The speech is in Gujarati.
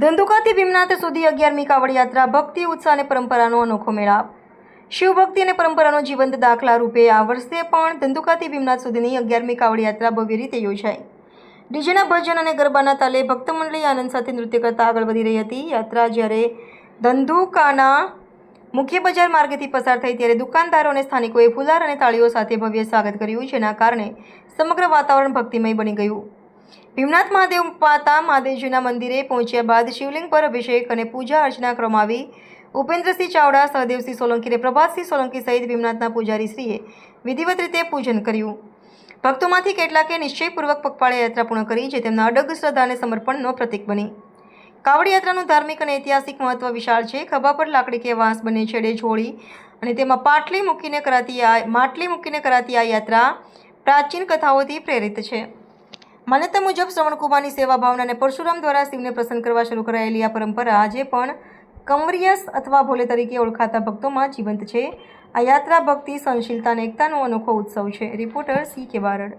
ધંધુકાથી ભીમનાથ સુધી અગિયારમી કાવડ યાત્રા ભક્તિ, ઉત્સાહ અને પરંપરાનો અનોખો મેળાપ. શિવભક્તિ અને પરંપરાનો જીવંત દાખલા રૂપે આ વર્ષે પણ ધંધુકાથી ભીમનાથ સુધીની અગિયારમી કાવડ યાત્રા ભવ્ય રીતે યોજાઈ. ડીજેના ભજન અને ગરબાના તાલે ભક્તમંડળી આનંદ સાથે નૃત્ય કરતા આગળ વધી રહી હતી. યાત્રા જ્યારે ધંધુકાના મુખ્ય બજાર માર્ગેથી પસાર થઈ ત્યારે દુકાનદારો અને સ્થાનિકોએ ફુલાર અને તાળીઓ સાથે ભવ્ય સ્વાગત કર્યું, જેના કારણે સમગ્ર વાતાવરણ ભક્તિમય બની ગયું. ભીમનાથ મહાદેવ પાતા મહાદેવજીના મંદિરે પહોંચ્યા બાદ શિવલિંગ પર અભિષેક અને પૂજા અર્ચના ક્રમાવી ઉપેન્દ્રસિંહ ચાવડા, સહદેવસિંહ સોલંકીને પ્રભાતસિંહ સોલંકી સહિત ભીમનાથના પૂજારીશ્રીએ વિધિવત રીતે પૂજન કર્યું. ભક્તોમાંથી કેટલાકે નિશ્ચયપૂર્વક પગપાળા યાત્રા પૂર્ણ કરી, જે તેમના અડગ શ્રદ્ધા સમર્પણનો પ્રતીક બની. કાવડ યાત્રાનું ધાર્મિક અને ઐતિહાસિક મહત્વ વિશાળ છે. ખભા પર લાકડી કે વાંસ બંને છેડે છોડી અને તેમાં પાટલી મૂકીને કરાતી આ, માટલી મૂકીને કરાતી આ યાત્રા પ્રાચીન કથાઓથી પ્રેરિત છે. માન્યતા મુજબ શ્રવણકુમારની સેવા ભાવના અને પરશુરામ દ્વારા શિવને પ્રસન્ન કરવા શરૂ કરાયેલી આ પરંપરા આજે પણ કંવરિયસ અથવા ભોલે તરીકે ઓળખાતા ભક્તોમાં જીવંત છે. આ યાત્રા ભક્તિ, સહનશીલતા અને એકતાનો અનોખો ઉત્સવ છે. રિપોર્ટર સી કે બારડ